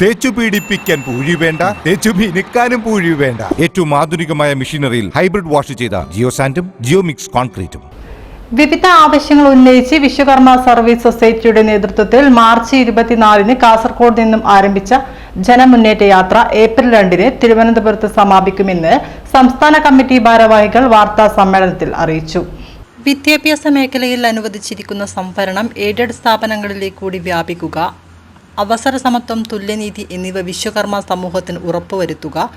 തേച്ചു പീഡിപ്പിക്കാൻ പൂഴി വേണ്ട തേച്ചു മിനുക്കാനും പൂഴി വേണ്ട. ഏറ്റവും ആധുനികമായ മെഷീനറിയിൽ ഹൈബ്രിഡ് വാഷ് ചെയ്ത ജിയോ സാൻഡും ജിയോ മിക്സ് കോൺക്രീറ്റും. വിവിധ ആവശ്യങ്ങൾ ഉന്നയിച്ച് വിശ്വകർമ്മ സർവീസ് സൊസൈറ്റിയുടെ നേതൃത്വത്തിൽ മാർച്ച് ഇരുപത്തിനാലിന് കാസർഗോഡ് നിന്നും ആരംഭിച്ച ജനമുന്നേറ്റ യാത്ര ഏപ്രിൽ രണ്ടിന് തിരുവനന്തപുരത്ത് സമാപിക്കുമെന്ന് സംസ്ഥാന കമ്മിറ്റി ഭാരവാഹികൾ വാർത്താ സമ്മേളനത്തിൽ അറിയിച്ചു. വിദ്യാഭ്യാസ മേഖലയിൽ അനുവദിച്ചിരിക്കുന്ന സംഭരണം എയ്ഡഡ് സ്ഥാപനങ്ങളിലേക്ക് കൂടി വ്യാപിക്കുക അവസര സമത്വം തുല്യനീതി എന്നിവ വിശ്വകർമ്മ സമൂഹത്തിന് ഉറപ്പുവരുത്തുക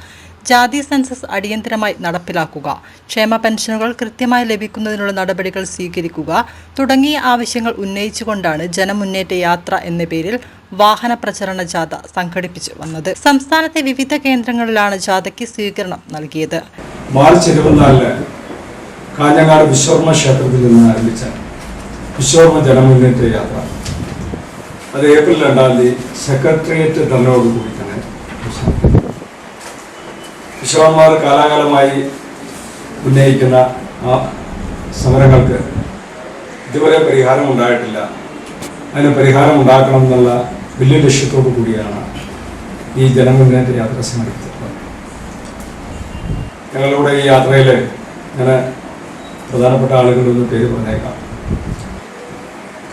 ജാതി സെൻസസ് അടിയന്തരമായി നടപ്പിലാക്കുക ക്ഷേമ പെൻഷനുകൾ കൃത്യമായി ലഭിക്കുന്നതിനുള്ള നടപടികൾ സ്വീകരിക്കുക തുടങ്ങിയ ആവശ്യങ്ങൾ ഉന്നയിച്ചുകൊണ്ടാണ് ജനമുന്നേറ്റ യാത്ര എന്ന പേരിൽ വാഹന പ്രചരണ ജാഥ സംഘടിപ്പിച്ചു വന്നത്. സംസ്ഥാനത്തെ വിവിധ കേന്ദ്രങ്ങളിലാണ് ജാഥയ്ക്ക് സ്വീകരണം നൽകിയത്. മാർച്ച് ഇരുപത്തിനാലിന് കാഞ്ഞങ്ങാട് വിശ്വകർമ്മ ക്ഷേത്രത്തിൽ നിന്ന് ആരംഭിച്ച വിശ്വകർമ്മ ജനമുന്നേറ്റ യാത്ര. അത് ഏപ്രിൽ രണ്ടാം തീയതി സെക്രട്ടേറിയറ്റ് തന്നോടുകൂടി തന്നെ അവസാനിക്കും. കാലാകാലമായി ഉന്നയിക്കുന്ന ആ സമരങ്ങൾക്ക് ഇതുവരെ പരിഹാരം ഉണ്ടായിട്ടില്ല അതിന് പരിഹാരം ഉണ്ടാക്കണം എന്നുള്ള വലിയ ലക്ഷ്യത്തോടു കൂടിയാണ് ഈ ജനമുന്നേറ്റ യാത്ര സംഘടിപ്പിച്ചിട്ടുള്ളത് ഞങ്ങളുടെ ഈ യാത്രയിൽ ഞാൻ പ്രധാനപ്പെട്ട ആളുകളൊന്നും പേര് പറഞ്ഞേക്കാം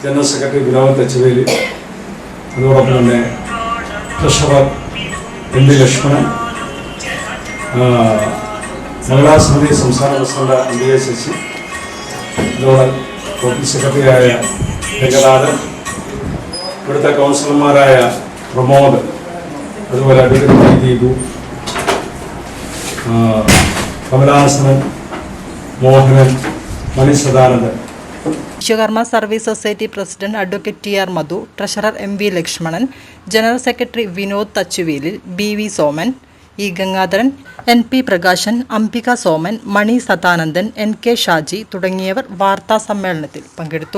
ജനറൽ സെക്രട്ടറി വിനോദ് തെച്ചുവേലി അതോടൊപ്പം തന്നെ ട്രഷറർ എം വി ലക്ഷ്മണൻ മഹിളാ സമിതി സംസ്ഥാന president M D A Sasi അതോടെ ഓഫീസ് സെക്രട്ടറിയായ രംഗനാഥൻ ഇവിടുത്തെ കൗൺസിലർമാരായ പ്രമോദ് അതുപോലെ advocate Deepu Kamalasanan Mohanan Mani Sadanandan Vishwakarma service society president advocate T R Madhu treasurer M V Lakshmanan general secretary Vinod Thachuvelil B V Soman E Gangadharan N P Prakashan Ambika Soman Mani Sadanandan N K Shaji തുടങ്ങിയവർ വാർത്താ സമ്മേളനത്തിൽ പങ്കെടുത്തു.